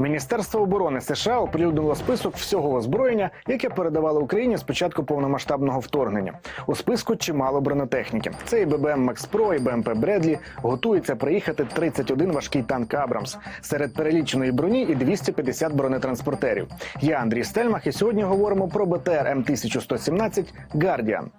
Міністерство оборони США оприлюднило список всього озброєння, яке передавало Україні з початку повномасштабного вторгнення. У списку чимало бронетехніки. Це і ББМ Макс Про, і БМП Бредлі. Готується приїхати 31 важкий танк Абрамс. Серед переліченої броні і 250 бронетранспортерів. Я Андрій Стельмах, і сьогодні говоримо про БТР М 1117 Гардіан.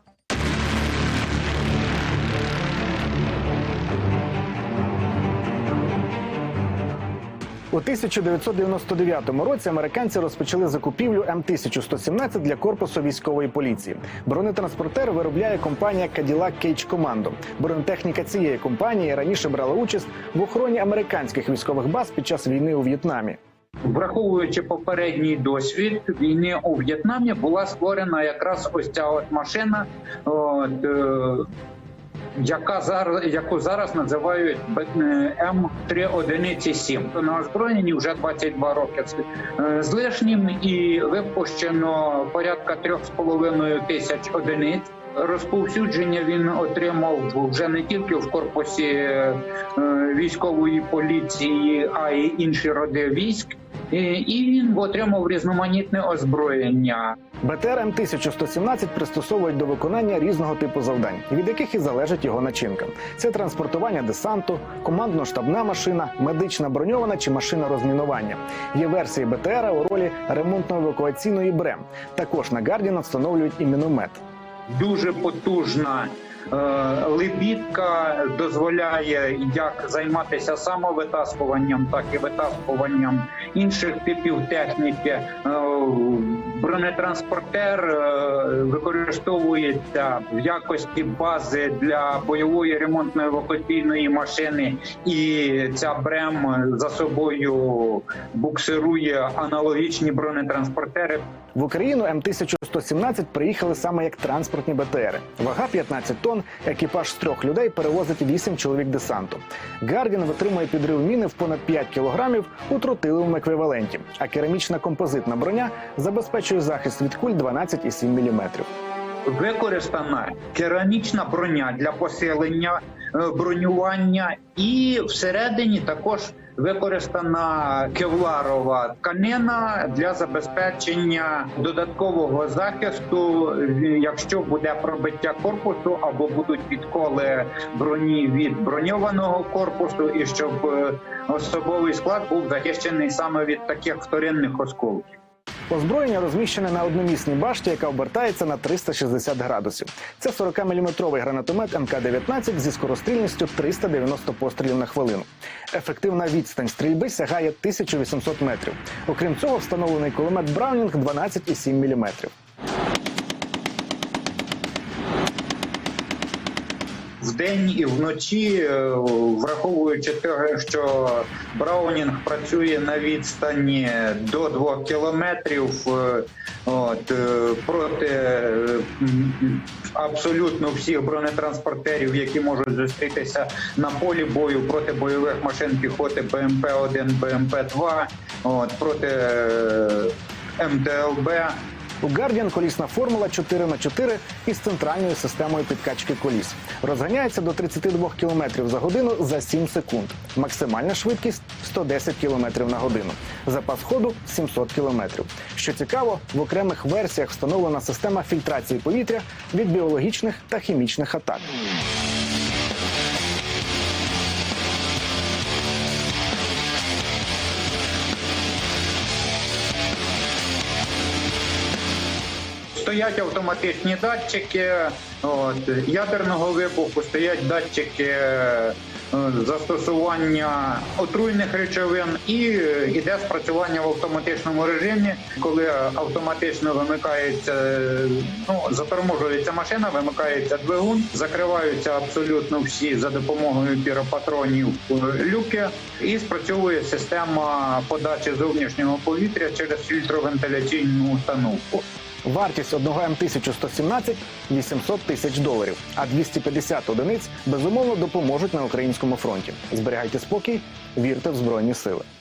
У 1999 році американці розпочали закупівлю М1117 для корпусу військової поліції. Бронетранспортер виробляє компанія Cadillac Cage Commando. Бронетехніка цієї компанії раніше брала участь в охороні американських військових баз під час війни у В'єтнамі. Враховуючи попередній досвід війни у В'єтнамі, була створена якраз ось ця от машина, от, е, яка зараз, яку зараз називають М 3 одиниці 7 На озброєнні вже 22 роки з- е, лишнім і випущено порядка 3,5 тисяч одиниць. Розповсюдження він отримав вже не тільки в корпусі е, військової поліції, а й інші роди військ. І і він отримав різноманітне озброєння. БТР М1117 пристосовують до виконання різного типу завдань, від яких і залежить його начинка. Це транспортування десанту, командно-штабна машина, медична броньована чи машина розмінування. Є версії БТР у ролі ремонтно-евакуаційної БРЕМ. Також на Гардіна встановлюють і міномет. Дуже потужна е, лебідка дозволяє як займатися самовитаскуванням, так і витаскуванням інших типів техніки. Е, бронетранспортер е, використовується в якості бази для бойової ремонтної евакуаційної машини, і ця БРЕМ за собою буксирує аналогічні бронетранспортери. В Україну М1117 приїхали саме як транспортні БТРи. Вага 15 тонн, екіпаж з трьох людей перевозить 8 чоловік десанту. Гардін витримує підрив міни в понад 5 кілограмів у тротиловому еквіваленті, а керамічна композитна броня забезпечує захист від куль 12,7 мм. використана керамічна броня для посилення е, бронювання, і всередині також використана кевларова тканина для забезпечення додаткового захисту, якщо буде пробиття корпусу або будуть підколи броні від броньованого корпусу, і щоб е, особовий склад був захищений саме від таких вторинних осколків. Озброєння розміщене на одномісній башті, яка обертається на 360 градусів. Це 40-мм гранатомет МК-19 зі скорострільністю 390 пострілів на хвилину. Ефективна відстань стрільби сягає 1800 метрів. Окрім цього, встановлений кулемет Браунінг 12,7 мм. Вдень і вночі, е, враховуючи те, що Браунінг працює на відстані до 2 кілометрів, е, от, е, проти абсолютно всіх бронетранспортерів, які можуть зустрітися на полі бою проти бойових машин піхоти БМП-1, БМП-2, от, проти МТЛБ. У Guardian колісна формула 4 х 4 із центральною системою підкачки коліс. Розганяється до 32 км за годину за 7 секунд. Максимальна швидкість 110 км на годину. Запас ходу 700 км. Що цікаво, в окремих версіях встановлена система фільтрації повітря від біологічних та хімічних атак. Стоять автоматичні датчики от, ядерного вибуху, стоять датчики е, застосування отруйних речовин і е, іде спрацювання в автоматичному режимі, коли автоматично вимикається, е, ну заторможується машина, вимикається двигун, закриваються абсолютно всі за допомогою піропатронів е, люки, і спрацьовує система подачі зовнішнього повітря через фільтровентиляційну установку. Вартість одного М1117 – 800 тисяч доларів, а 250 одиниць безумовно допоможуть на українському фронті. Зберігайте спокій, вірте в збройні сили.